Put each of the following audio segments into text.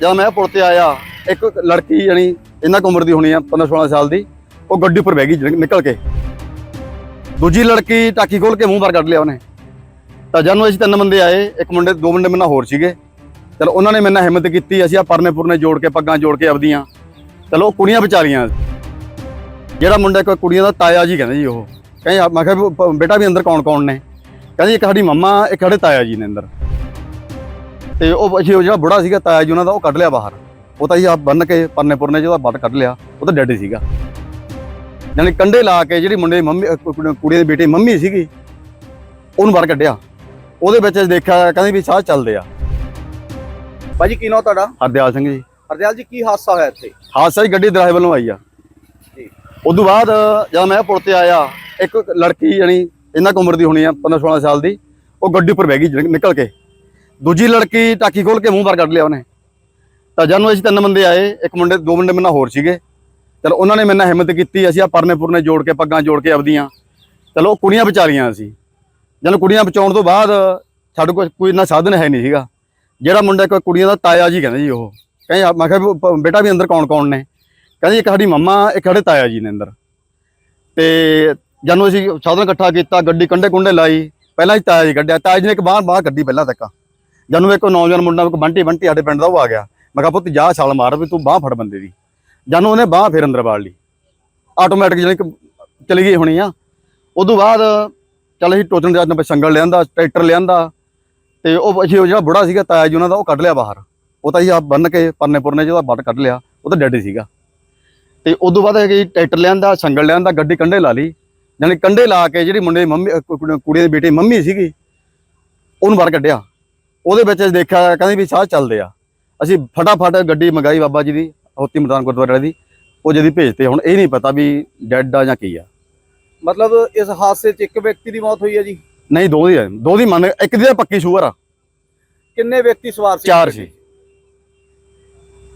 ਜਦ ਮੈਂ ਪੁਲ ਤੇ ਆਇਆ, ਇੱਕ ਲੜਕੀ ਜਣੀ ਇਹਨਾਂ ਕੁ ਉਮਰ ਦੀ ਹੋਣੀ ਆ 15 16 ਸਾਲ ਦੀ, ਉਹ ਗੱਡੀ ਉੱਪਰ ਬਹਿ ਗਈ ਨਿਕਲ ਕੇ। ਦੂਜੀ ਲੜਕੀ ਟਾਕੀ ਖੋਲ ਕੇ ਮੂੰਹ ਬਾਹਰ ਕੱਢ ਲਿਆ ਉਹਨੇ। ਤਾਂ ਜਦ ਅਸੀਂ ਤਿੰਨ ਬੰਦੇ ਆਏ, ਇੱਕ ਮੁੰਡੇ, ਦੋ ਮੁੰਡੇ ਮੇਰੇ ਨਾਲ ਹੋਰ ਸੀਗੇ। ਚਲੋ ਉਹਨਾਂ ਨੇ ਮੇਰੇ ਨਾਲ ਹਿੰਮਤ ਕੀਤੀ, ਅਸੀਂ ਆ ਪਰਨੇ ਪੁਰਨੇ ਜੋੜ ਕੇ, ਪੱਗਾਂ ਜੋੜ ਕੇ ਆਪਦੀਆਂ। ਚਲੋ ਉਹ ਕੁੜੀਆਂ ਵਿਚਾਰੀਆਂ। ਜਿਹੜਾ ਮੁੰਡਾ ਇੱਕ ਕੁੜੀਆਂ ਦਾ ਤਾਇਆ ਜੀ ਕਹਿੰਦੇ ਜੀ ਉਹ। ਕਹਿੰਦੇ ਮੈਂ ਕਿਹਾ ਬੇਟਾ ਵੀ ਅੰਦਰ ਕੌਣ ਕੌਣ ਨੇ? ਕਹਿੰਦੇ ਇੱਕ ਸਾਡੀ ਮੰਮਾ, ਇੱਕ ਸਾਡੇ ਤਾਇਆ ਜੀ ਨੇ ਅੰਦਰ। ਤੇ ਉਹ ਅਸੀਂ ਉਹ ਜਿਹੜਾ ਬੁੜਾ ਸੀਗਾ ਤਾਇਆ ਜੀ ਉਹਨਾਂ ਦਾ ਉਹ ਕੱਢ ਲਿਆ ਬਾਹਰ। ਉਹ ਤਾਂ ਜੀ ਆ ਬੰਨ ਕੇ ਪਰਨੇ ਪੁਰਨੇ ਜਿਹਦਾ ਬੱਟ ਕੱਢ ਲਿਆ ਉਹ ਤਾਂ ਡੈਡ ਸੀਗਾ। ਯਾਨੀ ਕੰਡੇ ਲਾ ਕੇ ਜਿਹੜੀ ਮੁੰਡੇ ਦੀ ਮੰਮੀ ਅਹ ਕੁੜੀ ਦੀ ਬੇਟੀ ਮੰਮੀ ਸੀਗੀ ਉਹਨੂੰ ਬਾਹਰ ਕੱਢਿਆ। ਉਹਦੇ ਵਿੱਚ ਦੇਖਿਆ ਕਹਿੰਦੇ ਵੀ ਸਾਹ ਚੱਲਦੇ ਆ। ਭਾਜੀ ਕੀ ਨਾਮ ਤੁਹਾਡਾ? ਹਰਦਿਆਲ ਸਿੰਘ ਜੀ। ਹਰਦਿਆਲ ਜੀ ਕੀ ਹਾਦਸਾ ਹੋਇਆ ਇੱਥੇ? ਹਾਦਸਾ ਹੀ ਗੱਡੀ ਦਰਾਹੇ ਵੱਲੋਂ ਆਈ ਆ। ਜੀ। ਉਦੋਂ ਬਾਅਦ ਜਦ ਮੈਂ ਪੁਲ ਤੇ ਆਇਆ ਇੱਕ ਲੜਕੀ ਜਣੀ ਇਹਨਾਂ ਕੁ ਉਮਰ ਦੀ ਹੋਣੀ ਆ 15 16 ਸਾਲ ਦੀ ਉਹ ਗੱਡੀ ਉੱਪਰ ਬਹਿ ਗਈ ਨਿਕਲ ਕੇ। ਦੂਜੀ ਲੜਕੀ ਟਾਕੀ ਖੋਲ ਕੇ ਮੂੰਹ ਬਾਹਰ ਕੱਢ ਲਿਆ ਉਹਨੇ। ਤਾਂ ਜਦੋਂ ਅਸੀਂ ਤਿੰਨ ਬੰਦੇ ਆਏ, ਇੱਕ ਮੁੰਡੇ, ਦੋ ਮੁੰਡੇ ਮੇਰੇ ਨਾਲ ਹੋਰ ਸੀਗੇ। ਚਲੋ ਉਹਨਾਂ ਨੇ ਮੇਰੇ ਨਾਲ ਹਿੰਮਤ ਕੀਤੀ, ਅਸੀਂ ਆ ਪਰਨੇ ਪੁਰਨੇ ਜੋੜ ਕੇ, ਪੱਗਾਂ ਜੋੜ ਕੇ ਆਪਦੀਆਂ। ਚਲੋ ਉਹ ਕੁੜੀਆਂ ਵਿਚਾਰੀਆਂ ਅਸੀਂ ਜਦੋਂ ਕੁੜੀਆਂ ਬਚਾਉਣ ਤੋਂ ਬਾਅਦ ਸਾਡੇ ਕੋਲ ਕੋਈ ਇੰਨਾ ਸਾਧਨ ਹੈ ਨਹੀਂ ਸੀਗਾ। ਜਿਹੜਾ ਮੁੰਡਾ ਇੱਕ ਕੁੜੀਆਂ ਦਾ ਤਾਇਆ ਜੀ ਕਹਿੰਦੇ ਜੀ ਉਹ। ਕਹਿੰਦੇ ਮੈਂ ਕਿਹਾ ਬੇਟਾ ਵੀ ਅੰਦਰ ਕੌਣ ਕੌਣ ਨੇ? ਕਹਿੰਦੇ ਇੱਕ ਸਾਡੀ ਮੰਮਾ, ਇੱਕ ਸਾਡੇ ਤਾਇਆ ਜੀ ਨੇ ਅੰਦਰ। ਤੇ ਜਦੋਂ ਅਸੀਂ ਸਾਧਨ ਇਕੱਠਾ ਕੀਤਾ, ਗੱਡੀ ਕੰਡੇ ਕੁੰਡੇ ਲਾਈ। ਪਹਿਲਾਂ ਹੀ ਤਾਇਆ ਜੀ ਕੱਢਿਆ। ਤਾਇਆ ਜੀ ਨੇ ਇੱਕ ਬਾਹਰ ਬਾਹਰ ਕੱਢੀ ਪਹਿਲਾਂ ਤੱਕ। ਜਦੋਂ ਇੱਕ ਨੌਜਵਾਨ ਮੁੰਡਾ ਇੱਕ ਬੰਟੀ ਬੰਟੀ ਸਾਡੇ ਪਿੰਡ ਦਾ ਉਹ ਆ ਗਿਆ। ਮੈਂ ਕਿਹਾ ਪੁੱਤ ਜਾ ਛਾਲ ਮਾਰ ਵੀ ਤੂੰ ਬਾਹ ਫੜ ਬੰਦੇ ਦੀ। ਜਦੋਂ ਉਹਨੇ ਬਾਹ ਫਿਰ ਅੰਦਰ ਵਾੜ ਲਈ। ਆਟੋਮੈਟਿਕ ਜਿਹੜੀ ਚਲੀ ਗਈ ਹੋਣੀ ਆ। ਉਦੋਂ ਬਾਅਦ ਚੱਲ ਅਸੀਂ ਟੋਚਣ ਦੇ ਨਾਲ ਸੰਗਲ ਲਿਆਂਦਾ, ਟਰੈਕਟਰ ਲਿਆਂਦਾ। ਤੇ ਉਹ ਅਸੀਂ ਉਹ ਜਿਹੜਾ ਬੁੜਾ ਸੀਗਾ ਤਾਇਆ ਜੀ ਉਹਨਾਂ ਦਾ, ਉਹ ਕੱਢ ਲਿਆ ਬਾਹਰ। ਉਹ ਤਾਂ ਅਸੀਂ ਆਪ ਬੰਨ ਕੇ ਪਰਨੇ ਪੁਰਨੇ ਜਿਹਦਾ ਬੱਟ ਕੱਢ ਲਿਆ। ਉਹ ਤਾਂ ਡੈਡ ਸੀਗਾ। ਤੇ ਉਦੋਂ ਬਾਅਦ ਹੈਗੀ ਟਰੈਕਟਰ ਲਿਆਂਦਾ, ਸੰਗਲ ਲਿਆਂਦਾ, ਗੱਡੀ ਕੰਡੇ ਲਾ ਲਈ। ਯਾਨੀ ਕੰਡੇ ਲਾ ਕੇ ਜਿਹੜੀ ਮੁੰਡੇ ਦੀ ਮੰਮੀ ਕੁੜੀ ਕੁੜੀ ਦੀ ਬੇਟੀ ਦੀ ਮੰਮੀ ਸੀਗੀ, ਉਹਨੂੰ ਬਾਹਰ ਕੱਢਿਆ। ਉਹਦੇ ਵਿੱਚ ਦੇਖਿਆ ਕਹਿੰਦੇ ਵੀ ਸਾਹ ਚੱਲਦੇ ਆ। ਅਸੀਂ ਫਟਾਫਟ ਗੱਡੀ ਮੰਗਾਈ ਬਾਬਾ ਜੀ ਦੀ ਹੋਤੀ ਮਦਾਨ ਗੁਰਦੁਆਰੇ ਦੀ। ਉਹ ਜਦੀ ਭੇਜਤੇ ਹੁਣ ਇਹ ਨਹੀਂ ਪਤਾ ਵੀ ਡੈਡ ਆ ਜਾਂ ਕੀ ਆ। ਮਤਲਬ ਇਸ ਹਾਦਸੇ 'ਚ ਇੱਕ ਵਿਅਕਤੀ ਦੀ ਮੌਤ ਹੋਈ ਹੈ ਜੀ? ਨਹੀਂ ਦੋ ਦੀ ਆ, ਦੋ ਦੀ ਮੰਨ ਇੱਕ ਦੀ ਤਾਂ ਪੱਕੀ ਸ਼ੂਅਰ ਆ। ਕਿੰਨੇ ਵਿਅਕਤੀ ਸਵਾਰ ਸੀ? ਚਾਰ ਸੀ।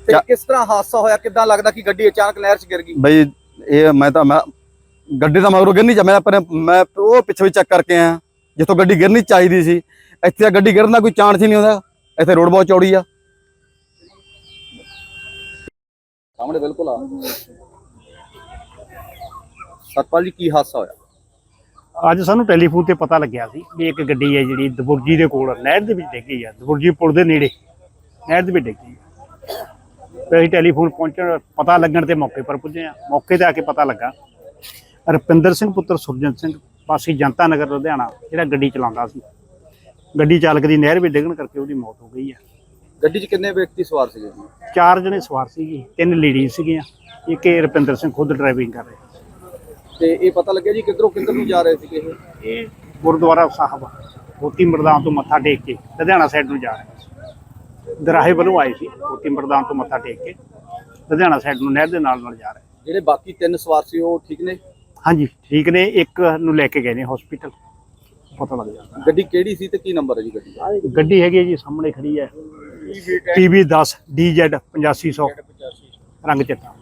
ਤੇ ਚਾ- ਕਿਸ ਤਰ੍ਹਾਂ ਹਾਦਸਾ ਹੋਇਆ? ਕਿੱਦਾਂ ਲੱਗਦਾ ਕਿ ਗੱਡੀ ਅਚਾਨਕ ਨਹਿਰ 'ਚ ਗਿਰ ਗਈ? ਬਈ ਇਹ ਮੈਂ ਤਾਂ ਮੈਂ ਗੱਡੀ ਤਾਂ ਮਗਰੋਂ ਗਿਰਨੀ ਚਾ ਮੈਂ ਆਪਣੇ ਮੈਂ ਉਹ ਪਿੱਛੇ ਵੀ ਚੈੱਕ ਕਰਕੇ ਆਇਆ ਜਿੱਥੋਂ ਗੱਡੀ ਗਿਰਨੀ ਚਾਹੀਦੀ ਸੀ। ਇੱਥੇ ਤਾਂ ਗੱਡੀ ਗਿਰਨ ਦਾ ਕੋਈ ਚਾਂਸ ਹੀ ਨਹੀਂ ਹੁੰਦਾ। ਇੱਥੇ ਰੋਡ ਬਹੁਤ ਚੌੜੀ ਆ। ਸਾਹਮਣੇ ਬਿਲਕੁਲ ਆ। ਸਤਪਾਲ ਜੀ ਕੀ ਹਾਦਸਾ ਹੋਇਆ? ਅੱਜ ਸਾਨੂੰ ਟੈਲੀਫੋਨ ਤੇ ਪਤਾ ਲੱਗਿਆ ਸੀ ਵੀ ਇੱਕ ਗੱਡੀ ਹੈ ਜਿਹੜੀ ਦਬੁਰਜੀ ਦੇ ਕੋਲ ਨਹਿਰ ਦੇ ਵਿੱਚ ਡਿੱਗੀ ਆ ਦਬੁਰਜੀ ਪੁਲ ਦੇ ਨੇੜੇ ਨਹਿਰ ਦੇ ਵਿੱਚ ਡਿੱਗੀ। ਤੇ ਅਸੀਂ ਟੈਲੀਫੋਨ ਪਹੁੰਚਣ ਪਤਾ ਲੱਗਣ ਤੇ ਮੌਕੇ ਪਰ ਪੁੱਜੇ ਆ ਮੌਕੇ ਤੇ ਆ ਕੇ ਪਤਾ ਲੱਗਾ ਰੁਪਿੰਦਰ ਸਿੰਘ ਪੁੱਤਰ ਸੁਰਜਨ ਸਿੰਘ ਪਾਸੀ ਜਨਤਾ ਨਗਰ ਲੁਧਿਆਣਾ ਜਿਹੜਾ ਗੱਡੀ ਚਲਾਉਂਦਾ ਸੀ। ਗੱਡੀ ਚਾਲਕ ਦੀ ਨਹਿਰ ਵਿੱਚ ਡਿੱਗਣ ਕਰਕੇ ਉਹਦੀ ਮੌਤ ਹੋ ਗਈ ਆ। ਗੱਡੀ 'ਚ ਕਿੰਨੇ ਵਿਅਕਤੀ ਸਵਾਰ ਸੀਗੇ? ਜੀ ਚਾਰ ਜਣੇ ਸਵਾਰ ਸੀਗੇ ਤਿੰਨ ਲੇਡੀਜ਼ ਸੀਗੀਆਂ ਇੱਕ ਇਹ ਰੁਪਿੰਦਰ ਸਿੰਘ ਖੁਦ ਡਰਾਈਵਿੰਗ ਕਰ ਰਿਹਾ। ਤੇ ਇਹ ਪਤਾ ਲੱਗਿਆ ਜੀ ਕਿੱਧਰੋਂ ਕਿੱਧਰ ਨੂੰ ਜਾ ਰਹੇ ਸੀਗੇ ਇਹ? ਇਹ ਗੁਰਦੁਆਰਾ ਸਾਹਿਬ ਮੋਤੀ ਮਰਦਾਨ ਤੋਂ ਮੱਥਾ ਟੇਕ ਕੇ ਲੁਧਿਆਣਾ ਸਾਈਡ ਨੂੰ ਜਾ ਰਹੇ ਸੀ। ਦਰਾਹੇ ਵੱਲੋਂ ਆਏ ਸੀ ਮੋਤੀ ਮਰਦਾਨ ਤੋਂ ਮੱਥਾ ਟੇਕ ਕੇ ਲੁਧਿਆਣਾ ਸਾਈਡ ਨੂੰ ਨਹਿਰ ਦੇ ਨਾਲ ਨਾਲ ਜਾ ਰਹੇ। ਜਿਹੜੇ ਬਾਕੀ ਤਿੰਨ ਸਵਾਰ ਸੀ ਉਹ ਠੀਕ ਨੇ? ਹਾਂਜੀ ਠੀਕ ਨੇ ਇੱਕ ਨੂੰ ਲੈ ਕੇ ਗਏ ਨੇ ਹਸਪੀਟਲ ਪਤਾ ਲੱਗ ਜਾਂਦਾ। ਗੱਡੀ ਕਿਹੜੀ ਸੀ ਤੇ ਕੀ ਨੰਬਰ ਹੈ ਜੀ ਗੱਡੀ ਦਾ? ਗੱਡੀ ਹੈਗੀ ਹੈ ਜੀ ਸਾਹਮਣੇ ਖੜੀ ਹੈ। PB 10 DZ 8500 ਰੰਗ ਚਿੱਟਾ।